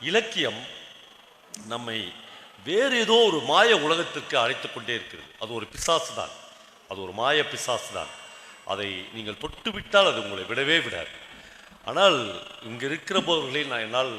இலக்கியம் நம்மை வேறு ஏதோ ஒரு மாய உலகத்திற்கு அழைத்து கொண்டே இருக்கிறது. அது ஒரு பிசாசு தான். அது ஒரு மாய பிசாசு தான். அதை நீங்கள் தொட்டு விட்டால் அது உங்களை விடவே விடாது. ஆனால் இங்கே இருக்கிறவர்களை நான் என்னால்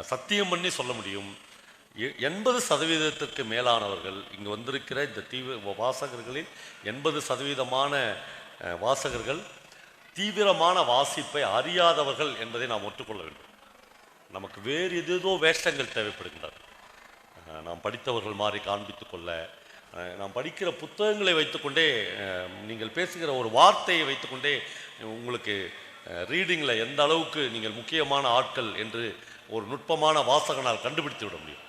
சத்தியம் பண்ணி சொல்ல முடியும். எ- எண்பது சதவீதத்திற்கு மேலானவர்கள் இங்கே வந்திருக்கிற இந்த தீவிர வாசகர்களில் எண்பது சதவீதமான வாசகர்கள் தீவிரமான வாசிப்பை அறியாதவர்கள் என்பதை நாம் ஒற்றுக்கொள்ள வேண்டும். நமக்கு வேறு ஏதேதோ வேஷங்கள் தேவைப்படுகின்றன. நாம் படித்தவர்கள் மாதிரி காண்பித்துக் கொள்ள நாம் படிக்கிற புத்தகங்களை வைத்துக்கொண்டே நீங்கள் பேசுகிற ஒரு வார்த்தையை வைத்துக்கொண்டே உங்களுக்கு ரீடிங்கில் எந்த அளவுக்கு நீங்கள் முக்கியமான ஆட்கள் என்று ஒரு நுட்பமான வாசகனால் கண்டுபிடித்து விட முடியும்.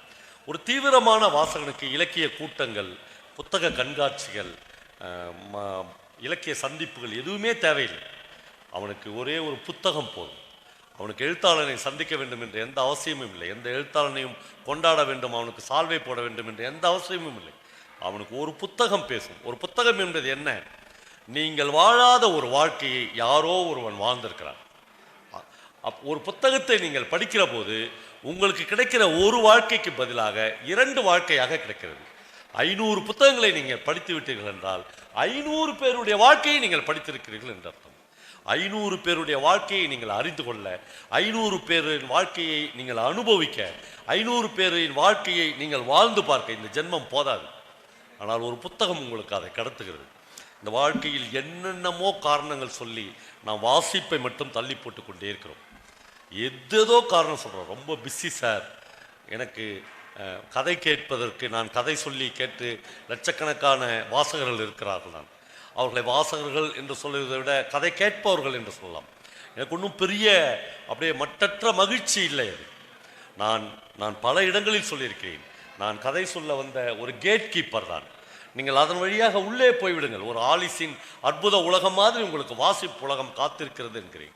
ஒரு தீவிரமான வாசகனுக்கு இலக்கிய கூட்டங்கள் புத்தக கண்காட்சிகள் ம- இலக்கிய சந்திப்புகள் எதுவுமே தேவையில்லை. அவனுக்கு ஒரே ஒரு புத்தகம் போதும். அவனுக்கு எழுத்தாளனை சந்திக்க வேண்டும் என்ற எந்த அவசியமும் இல்லை. எந்த எழுத்தாளனையும் கொண்டாட வேண்டும் அவனுக்கு சால்வை போட வேண்டும் என்ற எந்த அவசியமும் இல்லை. அவனுக்கு ஒரு புத்தகம் பேசும். ஒரு புத்தகம் என்பது என்ன? நீங்கள் வாழாத ஒரு வாழ்க்கையை யாரோ ஒருவன் வாழ்ந்திருக்கிறான். அப்- ஒரு புத்தகத்தை நீங்கள் படிக்கிற போது உங்களுக்கு கிடைக்கிற ஒரு வாழ்க்கைக்கு பதிலாக இரண்டு வாழ்க்கையாக கிடைக்கிறது. ஐநூறு புத்தகங்களை நீங்கள் படித்து விட்டீர்கள் என்றால் ஐநூறு பேருடைய வாழ்க்கையை நீங்கள் படித்திருக்கிறீர்கள் என்று அர்த்தம். ஐநூறு பேருடைய வாழ்க்கையை நீங்கள் அறிந்து கொள்ள ஐநூறு பேரின் வாழ்க்கையை நீங்கள் அனுபவிக்க ஐநூறு பேரின் வாழ்க்கையை நீங்கள் வாழ்ந்து பார்க்க. இந்த ஜென்மம் போதாது. ஆனால் ஒரு புத்தகம் உங்களுக்கு அதை கடத்துகிறது. இந்த வாழ்க்கையில் என்னென்னமோ காரணங்கள் சொல்லி நாம் வாசிப்பை மட்டும் தள்ளி போட்டு கொண்டே இருக்கிறோம். எதேதோ காரணம் சொல்கிறோம் ரொம்ப பிஸி சார் எனக்கு கதை கேட்பதற்கு நான் கதை சொல்லி கேட்டு லட்சக்கணக்கான வாசகர்கள் இருக்கிறார்கள் நான். அவர்களை வாசகர்கள் என்று சொல்வதை விட கதை கேட்பவர்கள் என்று சொல்லலாம். எனக்கு ஒன்றும் பெரிய அப்படியே மட்டற்ற மகிழ்ச்சி இல்லை அது. நான் நான் பல இடங்களில் சொல்லியிருக்கிறேன். நான் கதை சொல்ல வந்த ஒரு கேட் கீப்பர் தான். நீங்கள் அதன் வழியாக உள்ளே போய்விடுங்கள். ஒரு ஆலிஸின் அற்புத உலகம் மாதிரி உங்களுக்கு வாசிப்பு உலகம் காத்திருக்கிறது என்கிறேன்.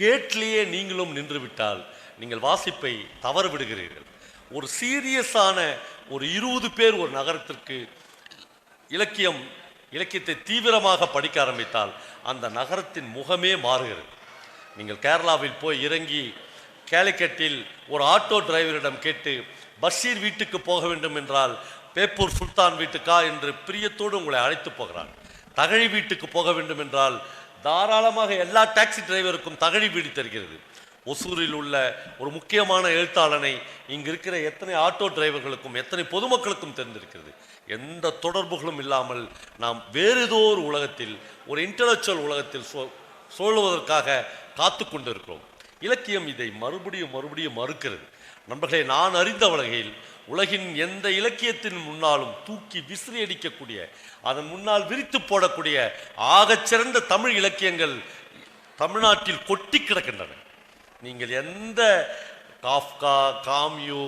கேட்லேயே நீங்களும் நின்று விட்டால் நீங்கள் வாசிப்பை தவற விடுகிறீர்கள் ஒரு சீரியஸான ஒரு இருபது பேர் ஒரு நகரத்திற்கு இலக்கியம் இலக்கியத்தை தீவிரமாக படிக்க ஆரம்பித்தால் அந்த நகரத்தின் முகமே மாறுகிறது. நீங்கள் கேரளாவில் போய் இறங்கி கேலிக்கட்டில் ஒரு ஆட்டோ டிரைவரிடம் கேட்டு பஷீர் வீட்டுக்கு போக வேண்டும் என்றால் பேப்பூர் சுல்தான் வீட்டுக்கா? என்று பிரியத்தோடு உங்களை அழைத்து போகிறான் தகழி வீட்டுக்கு போக வேண்டும் என்றால் தாராளமாக எல்லா டாக்ஸி டிரைவருக்கும் தகழி வீடு தருகிறது. ஒசூரில் உள்ள ஒரு முக்கியமான எழுத்தாளனை இங்கு இருக்கிற எத்தனை ஆட்டோ டிரைவர்களுக்கும் எத்தனை பொதுமக்களுக்கும் தெரிந்திருக்கிறது. எந்த தொடர்புகளும் இல்லாமல் நாம் வேறு ஏதோ ஒரு உலகத்தில் ஒரு இன்டலெக்சுவல் உலகத்தில் சோ சோழுவதற்காக காத்து கொண்டிருக்கிறோம். இலக்கியம் இதை மறுபடியும் மறுபடியும் மறுக்கிறது. நண்பர்களே நான் அறிந்த வகையில் உலகின் எந்த இலக்கியத்தின் முன்னாலும் தூக்கி விசிறி அடிக்கக்கூடிய அதன் முன்னால் விரித்து போடக்கூடிய ஆகச்சிறந்த தமிழ் இலக்கியங்கள் தமிழ்நாட்டில் கொட்டி கிடக்கின்றன. நீங்கள் எந்த காஃப்கா காம்யூ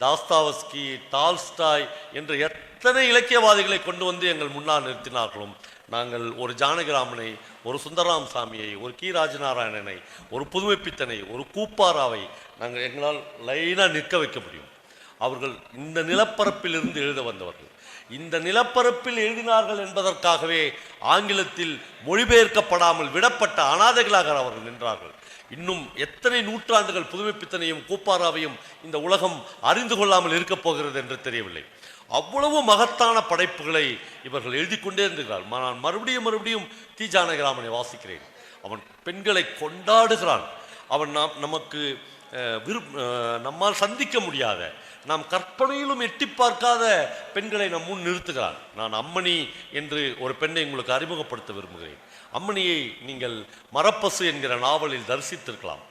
தாஸ்தாவஸ்கி டால்ஸ்டாய் என்ற எத்தனை இலக்கியவாதிகளை கொண்டு வந்து எங்கள் முன்னால் நிறுத்தினார்களும் நாங்கள் ஒரு ஜானகிராமனை ஒரு சுந்தரராம் சாமியை ஒரு கி. ராஜநாராயணனை ஒரு புதுமைப்பித்தனை ஒரு கூப்பாராவை நாங்கள் எங்களால் லைனாக நிற்க வைக்க முடியும். அவர்கள் இந்த நிலப்பரப்பிலிருந்து எழுத வந்தவர்கள். இந்த நிலப்பரப்பில் எழுதினார்கள் என்பதற்காகவே ஆங்கிலத்தில் மொழிபெயர்க்கப்படாமல் விடப்பட்ட அனாதைகளாக அவர்கள் நின்றார்கள். இன்னும் எத்தனை நூற்றாண்டுகள் புதுமைப்பித்தனையும் கூப்பாராவையும் இந்த உலகம் அறிந்து கொள்ளாமல் இருக்கப் போகிறது என்று தெரியவில்லை. அவ்வளவு மகத்தான படைப்புகளை இவர்கள் எழுதி கொண்டே இருந்துகிறார் நான் மறுபடியும் மறுபடியும் தி ஜானகிராமனை வாசிக்கிறேன். அவன் பெண்களை கொண்டாடுகிறான். அவன் நாம் நமக்கு விருப் நம்மால் சந்திக்க முடியாத நாம் கற்பனையிலும் எட்டி பார்க்காத பெண்களை நம் முன் நிறுத்துகிறான். நான் அம்மணி என்று ஒரு பெண்ணை உங்களுக்கு அறிமுகப்படுத்த விரும்புகிறேன். அம்மணியை நீங்கள் மரப்பசு என்கிற நாவலில் தரிசித்திருக்கலாம்.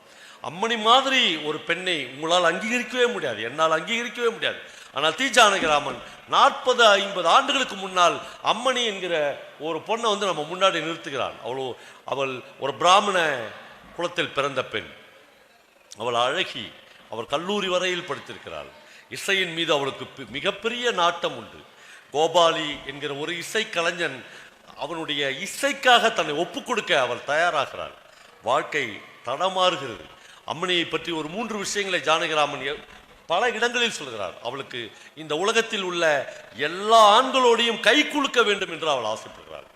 அம்மணி மாதிரி ஒரு பெண்ணை உங்களால் அங்கீகரிக்கவே முடியாது. என்னால் அங்கீகரிக்கவே முடியாது. ஆனால் தி ஜானகிராமன் நாற்பது ஐம்பது ஆண்டுகளுக்கு முன்னால் அம்மணி என்கிற ஒரு பொண்ணை வந்து நம்ம முன்னாடி நிறுத்துகிறான் அவ்வளோ அவள் ஒரு பிராமண குலத்தில் பிறந்த பெண். அவள் அழகி அவள் கல்லூரி வரையில் படித்திருக்கிறாள். இசையின் மீது அவளுக்கு மிகப்பெரிய நாட்டம் உண்டு. கோபாலி என்கிற ஒரு இசை கலைஞன் அவனுடைய இசைக்காக தன்னை ஒப்பு கொடுக்க அவள் தயாராகிறாள் வாழ்க்கை தடமாறுகிறது. அம்மனியை பற்றி ஒரு மூன்று விஷயங்களை ஜானகிராமன் பல இடங்களில் சொல்கிறார். அவளுக்கு இந்த உலகத்தில் உள்ள எல்லா ஆண்களோடையும் கை குலுக்க வேண்டும் என்று அவள் ஆசைப்படுகிறாள்.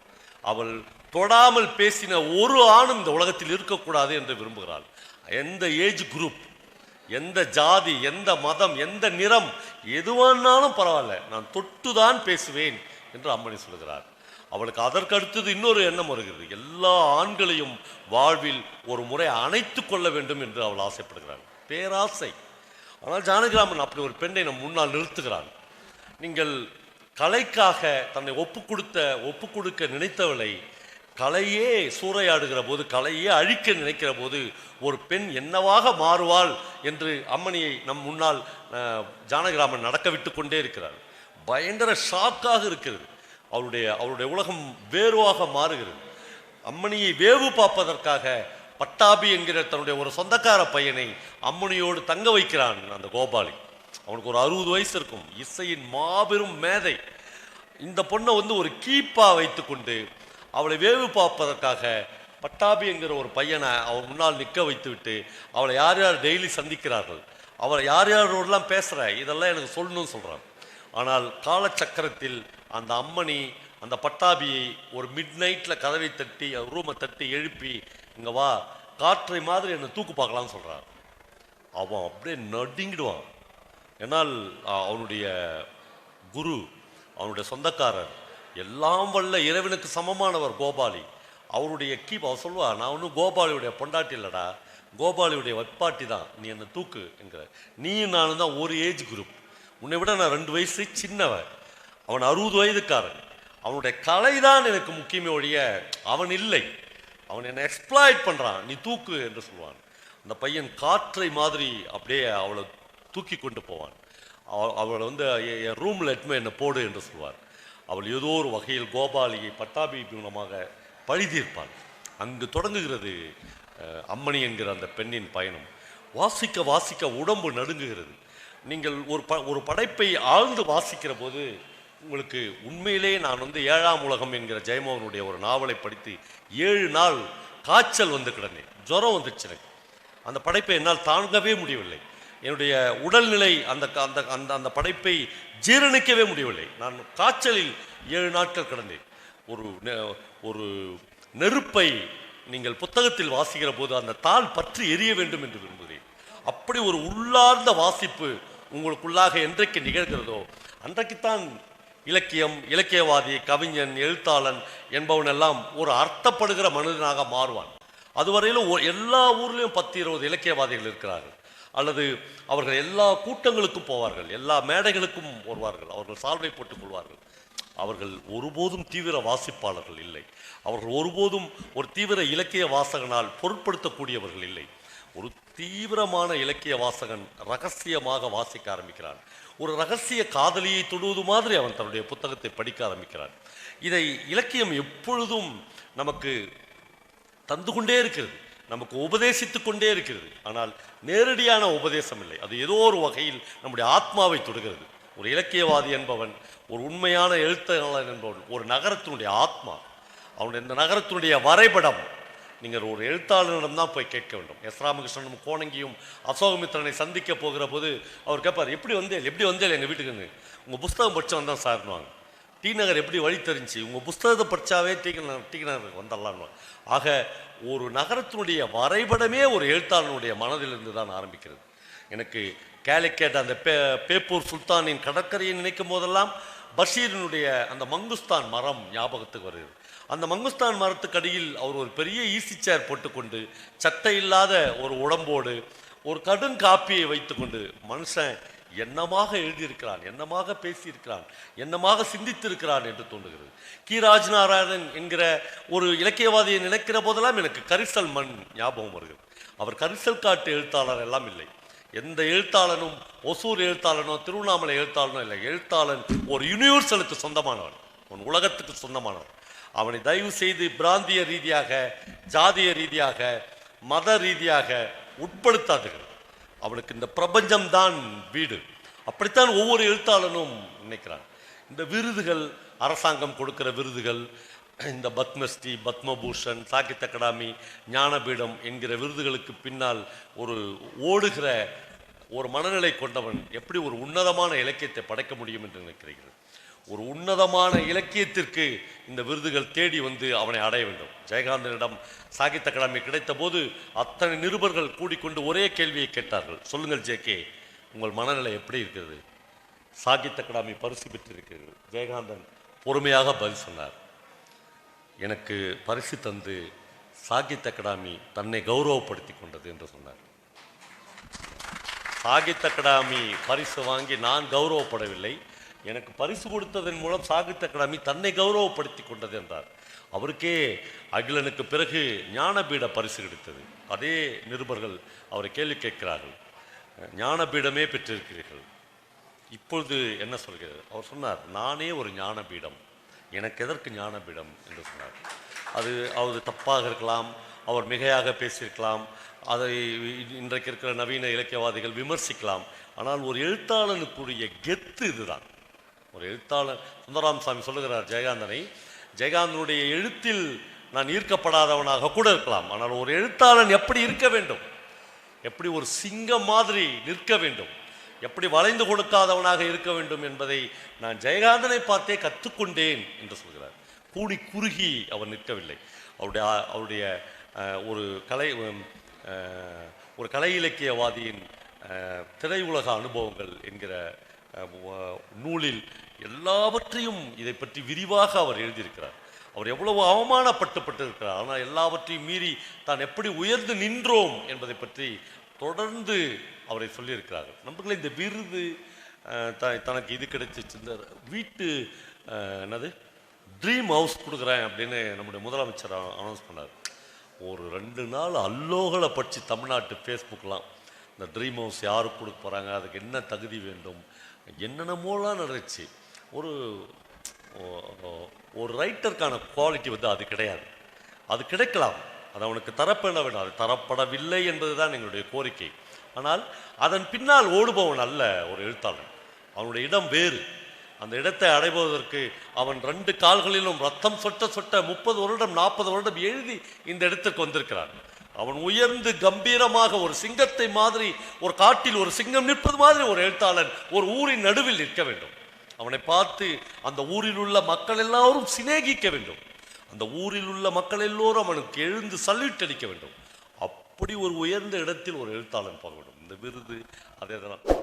அவள் தொடாமல் பேசின ஒரு ஆணும் இந்த உலகத்தில் இருக்கக்கூடாது என்று விரும்புகிறாள். எந்த ஏஜ் குரூப் எந்த ஜாதி எந்த மதம் எந்த நிறம் எதுவானாலும் பரவாயில்ல நான் தொட்டுதான் பேசுவேன் என்று அம்மணி சொல்கிறார். அவளுக்கு அதற்கு அடுத்தது இன்னொரு எண்ணம் வருகிறது. எல்லா ஆண்களையும் வாழ்வில் ஒரு முறை அணைத்து கொள்ள வேண்டும் என்று அவள் ஆசைப்படுகிறாள். பேராசை. ஆனால் ஜானகிராமன் அப்படி ஒரு பெண்ணை நம் முன்னால் நிறுத்துகிறான். நீங்கள் கலைக்காக தன்னை ஒப்பு கொடுத்த ஒப்பு கொடுக்க நினைத்தவளை கலையே சூறையாடுகிற போது கலையே அழிக்க நினைக்கிற போது ஒரு பெண் என்னவாக மாறுவாள் என்று அம்மணியை நம் முன்னால் ஜானகிராமன் நடக்க விட்டு கொண்டே இருக்கிறார். பயங்கர ஷாக்காக இருக்கிறது. அவருடைய அவருடைய உலகம் வேறுவாக மாறுகிறது. அம்மணியை வேவு பார்ப்பதற்காக பட்டாபி என்கிற தன்னுடைய ஒரு சொந்தக்கார பையனை அம்மணியோடு தங்க வைக்கிறான் அந்த கோபாலி. அவனுக்கு ஒரு அறுபது வயசு இருக்கும். இசையின் மாபெரும் மேதை. இந்த பொண்ணை வந்து ஒரு கீப்பா வைத்துக்கொண்டு அவளை வேவு பார்ப்பதற்காக பட்டாபி என்கிற ஒரு பையனை அவன் முன்னால் நிற்க வைத்துவிட்டு அவளை யார் யார் டெய்லி சந்திக்கிறார்கள். அவளை யார் யாரோடலாம் பேசுகிற இதெல்லாம் எனக்கு சொல்லணும்னு சொல்கிறான் ஆனால் காலச்சக்கரத்தில் அந்த அம்மணி அந்த பட்டாபியை ஒரு மிட் நைட்டில் கதவை தட்டி ரூமை தட்டி எழுப்பி இங்கே வா காற்றை மாதிரி என்னை தூக்கு பார்க்கலாம்னு சொல்கிறான் அவன் அப்படியே நடுங்கிடுவான். ஏன்னால் அவனுடைய குரு அவனுடைய சொந்தக்காரர் எல்லாம் வல்ல இறைவனுக்கு சமமானவர் கோபாலி. அவருடைய கீப் அவர் சொல்லுவா நான் ஒன்றும் கோபாலியுடைய பொண்டாட்டி இல்லைடா. கோபாலியுடைய வட்பாட்டி தான். நீ என்னை தூக்கு என்கிற நீயும் நானும் தான் ஒரு ஏஜ் குரூப் உன்னை விட நான் ரெண்டு வயசு சின்னவன். அவன் அறுபது வயதுக்காரன். அவனுடைய கலை தான் எனக்கு முக்கியமே ஒழிய அவன் இல்லை. அவன் என்னை எக்ஸ்ப்ளாய்ட் பண்ணுறான் நீ தூக்கு என்று சொல்லுவான். அந்த பையன் காற்றை மாதிரி அப்படியே அவளை தூக்கி கொண்டு போவான். அவ- அவளை வந்து என் ரூமில் எட்டுமே என்னை போடு என்று சொல்வார் அவள் ஏதோ ஒரு வகையில் கோபாலியை பட்டாபி மூலமாக பழி தீர்ப்பாள் அங்கு தொடங்குகிறது அம்மணி என்கிற அந்த பெண்ணின் பயணம். வாசிக்க வாசிக்க உடம்பு நடுங்குகிறது. நீங்கள் ஒரு ப ஒரு படைப்பை ஆழ்ந்து வாசிக்கிற போது உங்களுக்கு உண்மையிலே நான் வந்து ஏழாம் உலகம் என்கிற ஜெயமோகனுடைய ஒரு நாவலை படித்து ஏழு நாள் காய்ச்சல் வந்து கிடந்தேன். ஜுரம் வந்துச்சு எனக்கு. அந்த படைப்பை என்னால் தாங்கவே முடியவில்லை. என்னுடைய உடல்நிலை அந்த அந்த அந்த அந்த படைப்பை ஜீரணிக்கவே முடியவில்லை. நான் காய்ச்சலில் ஏழு நாட்கள் கிடந்தேன். ஒரு ஒரு நெருப்பை நீங்கள் புத்தகத்தில் வாசிக்கிற போது அந்த தாள் பற்றி எரிய வேண்டும் என்று விரும்புகிறேன். அப்படி ஒரு உள்ளார்ந்த வாசிப்பு உங்களுக்குள்ளாக என்றைக்கு நிகழ்கிறதோ அன்றைக்குத்தான் இலக்கியம் இலக்கியவாதி கவிஞன் எழுத்தாளன் என்பவன் எல்லாம் ஒரு அர்த்தப்படுகிற மனிதனாக மாறுவான். அதுவரையிலும் எல்லா ஊர்லேயும் பத்து இருபது இலக்கியவாதிகள் இருக்கிறார்கள். அல்லது அவர்கள் எல்லா கூட்டங்களுக்கும் போவார்கள் எல்லா மேடைகளுக்கும் வருவார்கள் அவர்கள் சால்வை போட்டுக் கொள்வார்கள். அவர்கள் ஒருபோதும் தீவிர வாசிப்பாளர்கள் இல்லை. அவர்கள் ஒருபோதும் ஒரு தீவிர இலக்கிய வாசகனால் பொருட்படுத்தக்கூடியவர்கள் இல்லை. ஒரு தீவிரமான இலக்கிய வாசகன் ரகசியமாக வாசிக்க ஆரம்பிக்கிறான். ஒரு ரகசிய காதலியை தொடுவது மாதிரி அவன் தன்னுடைய புத்தகத்தை படிக்க ஆரம்பிக்கிறான். இதை இலக்கியம் எப்பொழுதும் நமக்கு தந்து கொண்டே இருக்கிறது. நமக்கு உபதேசித்து கொண்டே இருக்கிறது. ஆனால் நேரடியான உபதேசம் இல்லை. அது ஏதோ ஒரு வகையில் நம்முடைய ஆத்மாவை தொடுகிறது. ஒரு இலக்கியவாதி என்பவன் ஒரு உண்மையான எழுத்தாளர் என்பவன் ஒரு நகரத்தினுடைய ஆத்மா அவனுடைய இந்த நகரத்தினுடைய வரைபடம் நீங்கள் ஒரு எழுத்தாளரிடம் தான் போய் கேட்க வேண்டும். எஸ். ராமகிருஷ்ணனும் கோணங்கியும் அசோகமித்திரனை சந்திக்க போகிற போது அவர் கேட்பார் எப்படி வந்தேன்? எப்படி வந்தேன் எங்கள் வீட்டுக்குன்னு? உங்கள் புஸ்தகம் படிச்சு தான் சார்னுவாங்க டி. நகர் எப்படி வழி தெரிஞ்சு உங்கள் புஸ்தகத்தை படித்தாவே டி. நகர் டி. நகருக்கு வந்துடலான்னு ஆக ஒரு நகரத்தினுடைய வரைபடமே ஒரு எழுத்தாளனுடைய மனதிலிருந்து தான் ஆரம்பிக்கிறது. எனக்கு கேலிக்கேட் அந்த பே பேப்பூர் சுல்தானின் கடற்கரையை நினைக்கும் போதெல்லாம் பஷீரினுடைய அந்த மங்குஸ்தான் மரம் ஞாபகத்துக்கு வருகிறது. அந்த மங்குஸ்தான் மரத்துக்கடியில் அவர் ஒரு பெரிய ஈசி சேர் போட்டுக்கொண்டு சட்டை இல்லாத ஒரு உடம்போடு ஒரு கடும் காப்பியை வைத்துக்கொண்டு மனுஷன் என்னமாக எழுதியிருக்கிறான் என்னமாக பேசியிருக்கிறான் என்னமாக சிந்தித்திருக்கிறான் என்று தோன்றுகிறது. கி. ராஜ்நாராயணன் என்கிற ஒரு இலக்கியவாதியை நினைக்கிற போதெல்லாம் எனக்கு கரிசல் மண் ஞாபகம் வருகிறது. அவர் கரிசல் காட்டு எழுத்தாளர் எல்லாம் இல்லை. எந்த எழுத்தாளனும் ஒசூர் எழுத்தாளனோ திருவண்ணாமலை எழுத்தாளனோ இல்லை. எழுத்தாளன் ஒரு யூனிவர்சலுக்கு சொந்தமானவன் உன் உலகத்துக்கு சொந்தமானவன் அவனை தயவு செய்து பிராந்திய ரீதியாக ஜாதிய ரீதியாக மத ரீதியாக உட்படுத்தாதுகள் அவனுக்கு இந்த பிரபஞ்சம்தான் வீடு. அப்படித்தான் ஒவ்வொரு எழுத்தாளனும் நினைக்கிறான். இந்த விருதுகள் அரசாங்கம் கொடுக்கிற விருதுகள் இந்த பத்மஸ்ரீ பத்மபூஷன் சாகித்ய அகாடமி ஞானபீடம் என்கிற விருதுகளுக்கு பின்னால் ஒரு ஓடுகிற ஒரு மனநிலை கொண்டவன் எப்படி ஒரு உன்னதமான இலக்கியத்தை படைக்க முடியும் என்று நினைக்கிறீர்கள்? ஒரு உன்னதமான இலக்கியத்திற்கு இந்த விருதுகள் தேடி வந்து அவனை அடைய வேண்டும். ஜெயகாந்தனிடம் சாகித்ய அகாடமி கிடைத்த போது அத்தனை நிருபர்கள் கூடிக்கொண்டு ஒரே கேள்வியை கேட்டார்கள். சொல்லுங்கள் ஜே கே உங்கள் மனநிலை எப்படி இருக்கிறது? சாகித்ய அகாடமி பரிசு பெற்றிருக்கிறது. ஜெயகாந்தன் பொறுமையாக பதில் சொன்னார். எனக்கு பரிசு தந்து சாகித்ய அகாடமி தன்னை கௌரவப்படுத்தி கொண்டது என்று சொன்னார். சாகித்ய அகாடமி பரிசு வாங்கி நான் கௌரவப்படவில்லை. எனக்கு பரிசு கொடுத்ததன் மூலம் சாகித்ய அகாடமி தன்னை கௌரவப்படுத்தி கொண்டது என்றார். அவருக்கே அகிலனுக்கு பிறகு ஞானபீட பரிசு கிடைத்தது. அதே நிருபர்கள் அவரை கேள்வி கேட்கிறார்கள். ஞானபீடமே பெற்றிருக்கிறீர்கள். இப்பொழுது என்ன சொல்கிறது அவர் சொன்னார் நானே ஒரு ஞானபீடம். எனக்கு எதற்கு ஞானபீடம்? என்று சொன்னார். அது அவர் தப்பாக இருக்கலாம். அவர் மிகையாக பேசியிருக்கலாம். அதை இன்றைக்கு இருக்கிற நவீன இலக்கியவாதிகள் விமர்சிக்கலாம். ஆனால் ஒரு எழுத்தாளனுக்குரிய கெத்து இதுதான். ஒரு எழுத்தாளர் சுந்தராம் சாமி சொல்லுகிறார் ஜெயகாந்தனை ஜெயகாந்தனுடைய எழுத்தில் நான் ஈர்க்கப்படாதவனாக கூட இருக்கலாம். ஆனால் ஒரு எழுத்தாளன் எப்படி இருக்க வேண்டும்? எப்படி ஒரு சிங்கம் மாதிரி நிற்க வேண்டும்? எப்படி வளைந்து கொடுக்காதவனாக இருக்க வேண்டும் என்பதை நான் ஜெயகாந்தனை பார்த்தே கற்றுக்கொண்டேன் என்று சொல்கிறார். கூடி குறுகி அவர் நிற்கவில்லை. அவருடைய அவருடைய ஒரு கலை ஒரு கலை இலக்கியவாதியின் திரையுலக அனுபவங்கள் என்கிற நூலில் எல்லாவற்றையும் இதை பற்றி விரிவாக அவர் எழுதியிருக்கிறார். அவர் எவ்வளவு அவமானப்பட்டுப்பட்டு இருக்கிறார் ஆனால் எல்லாவற்றையும் மீறி தான் எப்படி உயர்ந்து நின்றோம் என்பதை பற்றி தொடர்ந்து அவரை சொல்லியிருக்கிறார்கள். நம்பர்களே இந்த விருது த- தனக்கு இது கிடைச்சிச்சு. இந்த வீட்டு என்னது? ட்ரீம் ஹவுஸ் கொடுக்குறேன் அப்படின்னு நம்முடைய முதலமைச்சர் அனௌன்ஸ் பண்ணார். ஒரு ரெண்டு நாள் அல்லோகளை படித்து தமிழ்நாட்டு ஃபேஸ்புக்கெலாம் இந்த ட்ரீம் ஹவுஸ் யாருக்கு கொடுக்க போகிறாங்க அதுக்கு என்ன தகுதி வேண்டும்? என்னென்னமோலாம் நடந்துச்சு? ஒரு ஒரு ரைட்டருக்கான குவாலிட்டி வந்து அது கிடையாது. அது கிடைக்கலாம். அது அவனுக்கு தரப்பட வேண்டும் அது தரப்படவில்லை என்பதுதான் எங்களுடைய கோரிக்கை. ஆனால் அதன் பின்னால் ஓடுபவன் அல்ல ஒரு எழுத்தாளன். அவனுடைய இடம் வேறு. அந்த இடத்தை அடைவதற்கு அவன் ரெண்டு கால்களிலும் ரத்தம் சொட்ட சொட்ட முப்பது வருடம் நாற்பது வருடம் எழுதி இந்த இடத்திற்கு வந்திருக்கிறான். அவன் உயர்ந்து கம்பீரமாக ஒரு சிங்கத்தை மாதிரி ஒரு காட்டில் ஒரு சிங்கம் நிற்பது மாதிரி ஒரு எழுத்தாளன் ஒரு ஊரின் நடுவில் நிற்க வேண்டும். அவனை பார்த்து அந்த ஊரில் உள்ள மக்கள் எல்லாரும் சிநேகிக்க வேண்டும். அந்த ஊரில் உள்ள மக்கள் எல்லோரும் அவனுக்கு எழுந்து சல்யூட் அடிக்க வேண்டும். அப்படி ஒரு உயர்ந்த இடத்தில் ஒரு எழுத்தாளன் போக வேண்டும். இந்த விருது அதே தான்.